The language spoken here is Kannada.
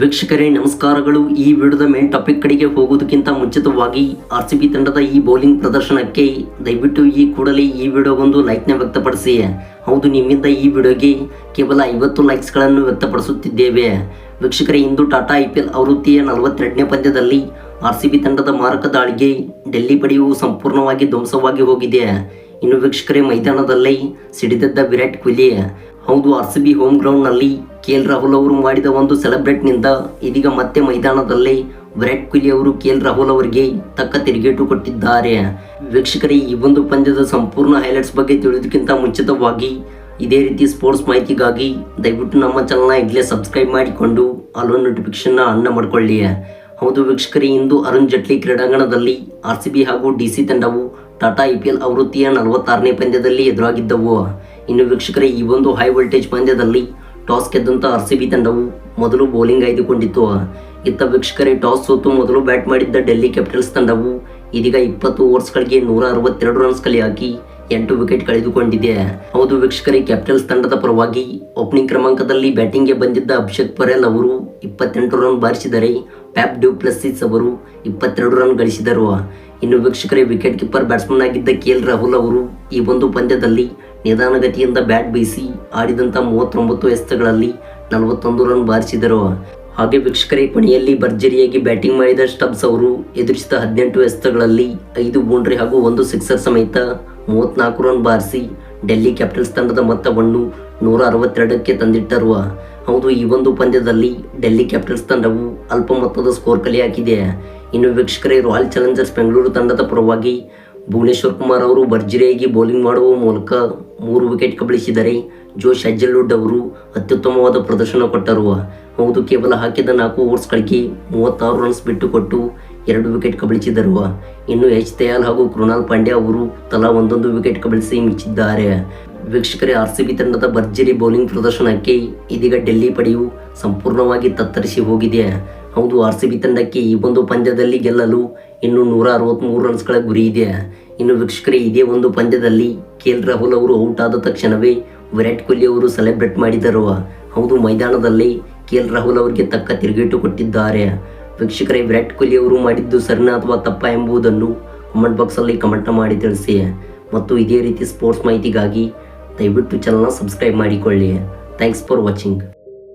ವೀಕ್ಷಕರೇ, ನಮಸ್ಕಾರಗಳು. ಈ ವಿಡಿಯೋದ ಮೇನ್ ಟಾಪಿಕ್ ಕಡೆಗೆ ಹೋಗೋದಕ್ಕಿಂತ ಮುಂಚಿತವಾಗಿ ಆರ್ ಸಿ ಬಿ ತಂಡದ ಈ ಬೌಲಿಂಗ್ ಪ್ರದರ್ಶನಕ್ಕೆ ದಯವಿಟ್ಟು ಈ ಕೂಡಲೇ ಈ ವಿಡಿಯೋಗೊಂದು ಲೈಕ್ನ ವ್ಯಕ್ತಪಡಿಸಿ. ಹೌದು, ನಿಮ್ಮಿಂದ ಈ ವಿಡಿಯೋಗೆ ಕೇವಲ ಐವತ್ತು ಲೈಕ್ಸ್ಗಳನ್ನು ವ್ಯಕ್ತಪಡಿಸುತ್ತಿದ್ದೇವೆ. ವೀಕ್ಷಕರೇ, ಇಂದು ಟಾಟಾ ಐ ಪಿ ಎಲ್ ಆವೃತ್ತಿಯ ನಲವತ್ತೆರಡನೇ ಪಂದ್ಯದಲ್ಲಿ ಆರ್ ಸಿ ಬಿ ತಂಡದ ಮಾರಕ ದಾಳಿಗೆ ಡೆಲ್ಲಿ ಪಡೆಯು ಸಂಪೂರ್ಣವಾಗಿ ಧ್ವಂಸವಾಗಿ ಹೋಗಿದೆ. ಇನ್ನು ವೀಕ್ಷಕರೇ, ಮೈದಾನದಲ್ಲಿ ಸಿಡಿದದ್ದ ವಿರಾಟ್ ಕೊಹ್ಲಿ. ಹೌದು ಆರ್ ಸಿ ಬಿ ಹೋಮ್ ಗ್ರೌಂಡ್ನಲ್ಲಿ ಕೆ ಎಲ್ ರಾಹುಲ್ ಅವರು ಮಾಡಿದ ಒಂದು ಸೆಲೆಬ್ರೇಟ್ನಿಂದ ಇದೀಗ ಮತ್ತೆ ಮೈದಾನದಲ್ಲಿ ವಿರಾಟ್ ಕೊಹ್ಲಿ ಅವರು ಕೆ ಎಲ್ ರಾಹುಲ್ ಅವರಿಗೆ ತಕ್ಕ ತಿರುಗೇಟು ಕೊಟ್ಟಿದ್ದಾರೆ. ವೀಕ್ಷಕರೇ, ಈ ಒಂದು ಪಂದ್ಯದ ಸಂಪೂರ್ಣ ಹೈಲೈಟ್ಸ್ ಬಗ್ಗೆ ತಿಳಿಯೋದಕ್ಕಿಂತ ಮುಂಚಿತವಾಗಿ ಇದೇ ರೀತಿ ಸ್ಪೋರ್ಟ್ಸ್ ಮಾಹಿತಿಗಾಗಿ ದಯವಿಟ್ಟು ನಮ್ಮ ಚಾನಲ್ನ ಈಗಲೇ ಸಬ್ಸ್ಕ್ರೈಬ್ ಮಾಡಿಕೊಂಡು ಅಲ್ಲೋ ನೋಟಿಫಿಕೇಶನ್ನ ಅನ್ನ ಮಾಡಿಕೊಳ್ಳಿ. ಹೌದು ವೀಕ್ಷಕರೇ, ಇಂದು ಅರುಣ್ ಜೇಟ್ಲಿ ಕ್ರೀಡಾಂಗಣದಲ್ಲಿ ಆರ್ ಸಿ ಬಿ ಹಾಗೂ ಡಿ ಸಿ ತಂಡವು ಟಾಟಾ ಐ ಪಿ ಎಲ್ ಆವೃತ್ತಿಯ ನಲವತ್ತಾರನೇ ಪಂದ್ಯದಲ್ಲಿ ಎದುರಾಗಿದ್ದವು. ಇನ್ನು ವೀಕ್ಷಕರೇ, ಈ ಒಂದು ಹೈ ವೋಲ್ಟೇಜ್ ಪಂದ್ಯದಲ್ಲಿ ಟಾಸ್ ಗೆದ್ದಂತ ಆರ್ ಸಿ ಬಿ ತಂಡವು ಮೊದಲು ಬೌಲಿಂಗ್ ಆಯ್ದುಕೊಂಡಿತ್ತು. ಇತ್ತ ವೀಕ್ಷಕರೇ, ಟಾಸ್ ಸೋತು ಮೊದಲು ಬ್ಯಾಟ್ ಮಾಡಿದ್ದ ಡೆಲ್ಲಿ ಕ್ಯಾಪಿಟಲ್ಸ್ ತಂಡವು ಇದೀಗ ಇಪ್ಪತ್ತು ಓವರ್ಸ್ಗಳಿಗೆ ನೂರ ಅರವತ್ತೆರಡು ರನ್ಸ್ ಕಲೆ ಹಾಕಿ ಎಂಟು ವಿಕೆಟ್ ಕಳೆದುಕೊಂಡಿದೆ. ಹೌದು ವೀಕ್ಷಕರೇ, ಕ್ಯಾಪಿಟಲ್ಸ್ ತಂಡದ ಪರವಾಗಿ ಓಪನಿಂಗ್ ಕ್ರಮಾಂಕದಲ್ಲಿ ಬ್ಯಾಟಿಂಗ್ಗೆ ಬಂದಿದ್ದ ಅಭಿಷೇಕ್ ಪರೇಲ್ ಅವರು ಇಪ್ಪತ್ತೆಂಟು ರನ್ ಬಾರಿಸಿದರೆ ಪ್ಯಾಪ್ ಡ್ಯೂ ಪ್ಲಸ್ಸಿಸ್ ಅವರು ಇಪ್ಪತ್ತೆರಡು ರನ್ ಗಳಿಸಿದರು. ಇನ್ನು ವೀಕ್ಷಕರೇ ವಿಕೆಟ್ ಕೀಪರ್ ಬ್ಯಾಟ್ಸ್ಮನ್ ಆಗಿದ್ದ ಕೆ ಎಲ್ ರಾಹುಲ್ ಅವರು ಈ ಒಂದು ಪಂದ್ಯದಲ್ಲಿ ನಿಧಾನಗತಿಯಿಂದ ಬ್ಯಾಟ್ ಬೀಸಿ ಆಡಿದಂಥ ಮೂವತ್ತೊಂಬತ್ತು ಎಸ್ತಗಳಲ್ಲಿ ನಲವತ್ತೊಂದು ರನ್ ಬಾರಿಸಿದರು. ಹಾಗೆ ವೀಕ್ಷಕರೇ, ಕೊನೆಯಲ್ಲಿ ಭರ್ಜರಿಯಾಗಿ ಬ್ಯಾಟಿಂಗ್ ಮಾಡಿದ ಸ್ಟಬ್ಸ್ ಅವರು ಎದುರಿಸಿದ ಹದಿನೆಂಟು ಎಸ್ತಗಳಲ್ಲಿ ಐದು ಬೌಂಡ್ರಿ ಹಾಗೂ ಒಂದು ಸಿಕ್ಸರ್ ಸಮೇತ ಮೂವತ್ನಾಲ್ಕು ರನ್ ಬಾರಿಸಿ ಡೆಲ್ಲಿ ಕ್ಯಾಪಿಟಲ್ಸ್ ತಂಡದ ಮೊತ್ತವನ್ನು ನೂರ ಅರವತ್ತೆರಡಕ್ಕೆ ತಂದಿಟ್ಟರು ಹೌದು, ಈ ಒಂದು ಪಂದ್ಯದಲ್ಲಿ ಡೆಲ್ಲಿ ಕ್ಯಾಪಿಟಲ್ಸ್ ತಂಡವು ಅಲ್ಪ ಮೊತ್ತದ ಸ್ಕೋರ್ ಕಲೆ ಹಾಕಿದೆ ಇನ್ನು ವೀಕ್ಷಕರೇ, ರಾಯಲ್ ಚಾಲೆಂಜರ್ಸ್ ಬೆಂಗಳೂರು ತಂಡದ ಪರವಾಗಿ ಭುವನೇಶ್ವರ್ ಕುಮಾರ್ ಅವರು ಭರ್ಜರಿಯಾಗಿ ಬೌಲಿಂಗ್ ಮಾಡುವ ಮೂಲಕ ಮೂರು ವಿಕೆಟ್ ಕಬಳಿಸಿದರೆ ಜೋಶ್ ಅಜ್ಜಲ್ವುಡ್ ಅವರು ಅತ್ಯುತ್ತಮವಾದ ಪ್ರದರ್ಶನ ಕೊಟ್ಟರು. ಹೌದು, ಕೇವಲ ಹಾಕಿದ ನಾಲ್ಕು ಓವರ್ಸ್ಗಳಿಗೆ ಮೂವತ್ತಾರು ರನ್ಸ್ ಬಿಟ್ಟುಕೊಟ್ಟು ಎರಡು ವಿಕೆಟ್ ಕಬಳಿಸಿದರು ಇನ್ನು ಎಚ್ ದಯಾಲ್ ಹಾಗೂ ಕೃಣಾಲ್ ಪಾಂಡ್ಯ ಅವರು ತಲಾ ಒಂದೊಂದು ವಿಕೆಟ್ ಕಬಳಿಸಿ ಮಿಚ್ಚಿದ್ದಾರೆ ವೀಕ್ಷಕರೇ, ಆರ್ ಸಿ ಬಿ ತಂಡದ ಭರ್ಜರಿ ಬೌಲಿಂಗ್ ಪ್ರದರ್ಶನಕ್ಕೆ ಇದೀಗ ಡೆಲ್ಲಿ ಪಡೆಯು ಸಂಪೂರ್ಣವಾಗಿ ತತ್ತರಿಸಿ ಹೋಗಿದೆ. ಹೌದು, ಆರ್ ಸಿ ಬಿ ತಂಡಕ್ಕೆ ಈ ಒಂದು ಪಂದ್ಯದಲ್ಲಿ ಗೆಲ್ಲಲು ಇನ್ನು ನೂರ ಅರವತ್ತ್ಮೂರು ರನ್ಸ್ಗಳ ಗುರಿ ಇದೆ. ಇನ್ನು ವೀಕ್ಷಕರೇ, ಇದೇ ಒಂದು ಪಂದ್ಯದಲ್ಲಿ ಕೆ ಎಲ್ ರಾಹುಲ್ ಅವರು ಔಟ್ ಆದ ತಕ್ಷಣವೇ ವಿರಾಟ್ ಕೊಹ್ಲಿ ಅವರು ಸೆಲೆಬ್ರೇಟ್ ಮಾಡಿದರು ಹೌದು, ಮೈದಾನದಲ್ಲಿ ಕೆ ಎಲ್ ರಾಹುಲ್ ಅವರಿಗೆ ತಕ್ಕ ತಿರುಗೇಟು ಕೊಟ್ಟಿದ್ದಾರೆ. ವೀಕ್ಷಕರೇ ವಿರಾಟ್ ಕೊಹ್ಲಿ ಅವರು ಮಾಡಿದ್ದು ಸರಿನಾ ಅಥವಾ ತಪ್ಪ ಎಂಬುದನ್ನು ಕಮೆಂಟ್ ಬಾಕ್ಸಲ್ಲಿ ಕಮೆಂಟ್ ಮಾಡಿ ತಿಳಿಸಿ. ಮತ್ತು ಇದೇ ರೀತಿ ಸ್ಪೋರ್ಟ್ಸ್ ಮಾಹಿತಿಗಾಗಿ ದಯವಿಟ್ಟು ಚಾನಲ್ನ ಸಬ್ಸ್ಕ್ರೈಬ್ ಮಾಡಿಕೊಳ್ಳಿ. Thanks for watching